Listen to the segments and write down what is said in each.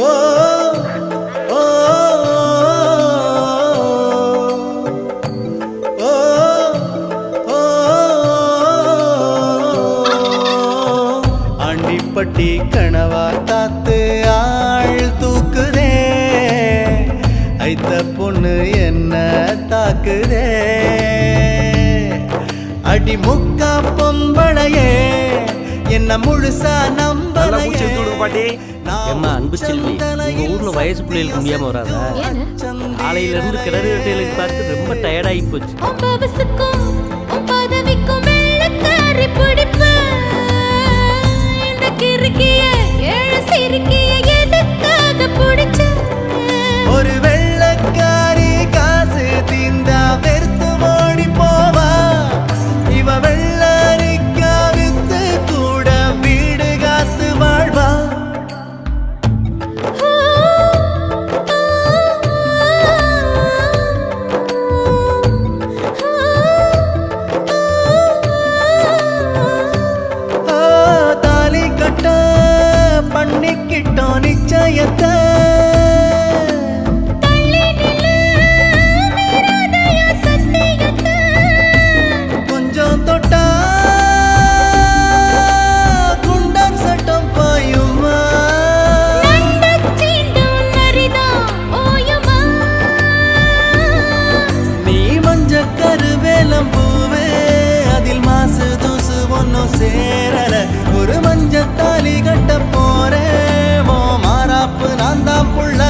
ஓ ஓ ஆண்டிப்பட்டி கணவா தாத்து ஆள் தூக்குதே. ஐத்த பொண்ணு என்ன தாக்குதே. அடி முக்கா பொம்பளையே என்ன முழுசா நல்லா மூச்சு இழுத்து விடுங்க பாட்டி. ஏம்மா அன்பு செல்வி உங்க ஊர்ல வயசு பிள்ளைகளுக்கு முடியாம வராதா? காலையில இருந்து கிணறு வெட்டையிலுக்கு பார்த்து ரொம்ப டயர்டாகி போச்சு. ஒன்னும் சேரல. ஒரு மஞ்ச தாலி கட்ட போறேன். ஓ மாறாப்பு நான் தான் புள்ள.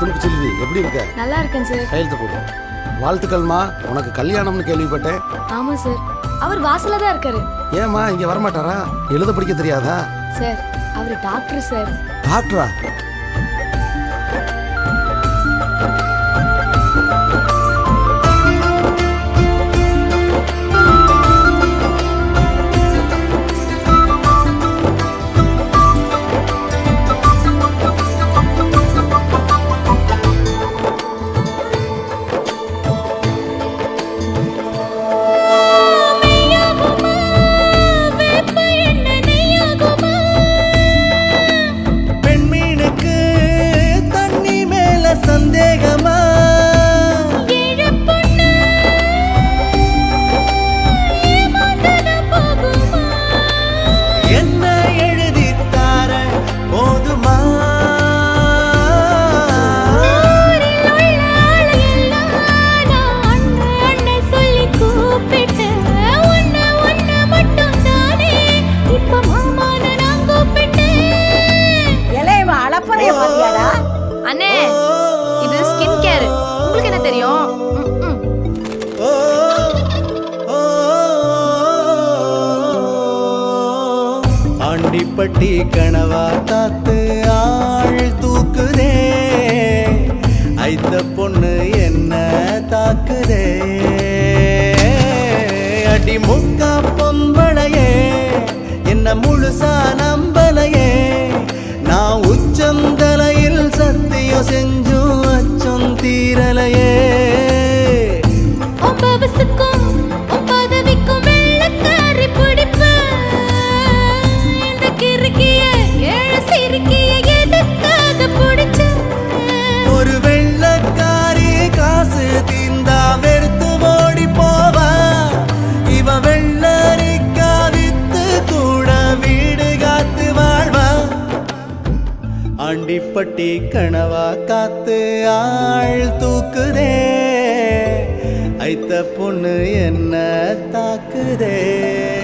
துணுக்கு எப்படி இருக்க? நல்லா இருக்கேன் சார். கையெழுத்து போடு. வாழ்த்துக்கள்மா. உனக்கு கல்யாணம்னு கேள்விப்பட்டேன். ஆமா சார் அவர் வாசல்ல தான் இருக்காரு. ஏம்மா இங்க வரமாட்டாரா? எழுத படிக்க தெரியாதா? சார் அவர் டாக்டர் சார் டாக்டரா ಸಂದೇಹ தெரியும். ஆண்டிப்பட்டி கனவா தாத்து ஆள் தூக்குதே. ஐத்த பொண்ணு என்ன தாக்குதே. அடி முக்கா பொம்பளையே என்ன முழுசான ஆண்டிப்பட்டி கனவா காத்து ஆள் தூக்குதே. ஐத்த பொண்ணு என்ன தாக்குதே.